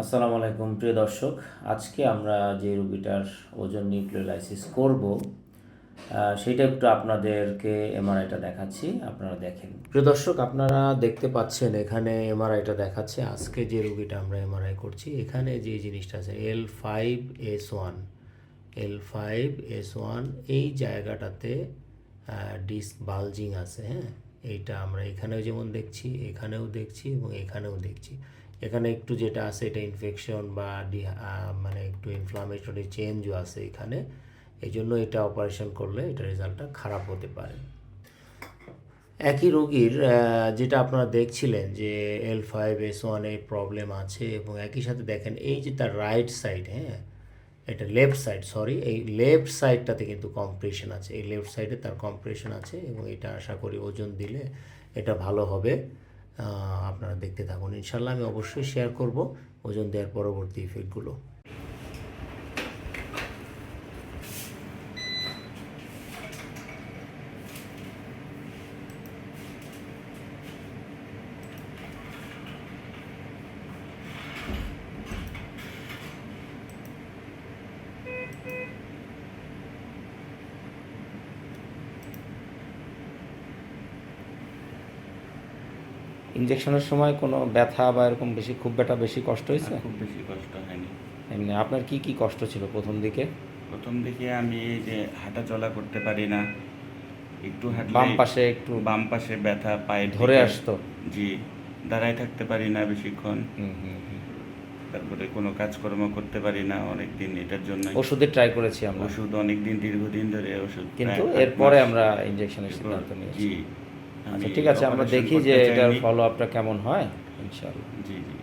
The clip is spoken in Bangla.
আসসালামু আলাইকুম, প্রিয় দর্শক। আজকে আমরা যে রুগীটার ওজন নিউক্লিওলাইসিস করব সেটা একটু আপনাদেরকে এমআরআইটা দেখাচ্ছি, আপনারা দেখেন। প্রিয় দর্শক, আপনারা দেখতে পাচ্ছেন এখানে এমআরআইটা দেখাচ্ছে, আজকে যে রুগীটা আমরা এমআরআই করছি, এখানে যে জিনিসটা আছে L five S one L five S one এই জায়গাটাতে ডিস্ক বালজিং আছে হ্যাঁ? এইটা আমরা এখানেও যেমন দেখছি, এখানেও দেখছি এবং এখানেও দেখছি। এখানে একটু যেটা আছে, এটা ইনফেকশন বা মানে একটু ইনফ্লামেটরি চেঞ্জও আছে এখানে। এই জন্য এটা অপারেশন করলে এটা রেজাল্টটা খারাপ হতে পারে। একই রোগীর যেটা আপনারা দেখছিলেন যে এল ফাইভ এস ওয়ানে প্রবলেম আছে এবং একই সাথে দেখেন এই যে তার রাইট সাইড হ্যাঁ? এটা লেফট সাইড সরি এই লেফট সাইডটাতে কিন্তু কম্প্রেশন আছে। এই লেফট সাইডে তার কম্প্রেশন আছে এবং এটা আশা করি ওজন দিলে এটা ভালো হবে। আপনারা দেখতে থাকুন। ইনশাল্লাহ আমি অবশ্যই শেয়ার করব। ওজন দেওয়ার পরবর্তী ইফেক্টগুলো ইঞ্জেকশনের সময় কোনো ব্যথা বা এরকম বেশি খুব ব্যথা বেশি কষ্ট হয়েছে? খুব বেশি কষ্ট হয়নি। এমনি আপনার কি কি কষ্ট ছিল প্রথম দিকে? প্রথম দিকে আমি এই যে হাঁটা চলা করতে পারি না একটু হাঁটলে বাম পাশে একটু বাম পাশে ব্যথা পায়ে ধরে আসতো? জি দাঁড়ায় থাকতে পারি না বেশিক্ষণ। হুম, হুম, হুম। তারপরে কোনো কাজকর্ম করতে পারি না অনেক দিন এটার জন্য ওষুধে ট্রাই করেছি আমরা। ওষুধ অনেক দিন দীর্ঘদিন ধরে ওষুধ কিন্তু এরপরে আমরা ইঞ্জেকশনের এরপর- সিদ্ধান্ত নিয়েছি। জি। আচ্ছা ঠিক আছে আমরা দেখি যে এটার ফলো আপটা কেমন হয় ইনশাআল্লাহ। জি জি।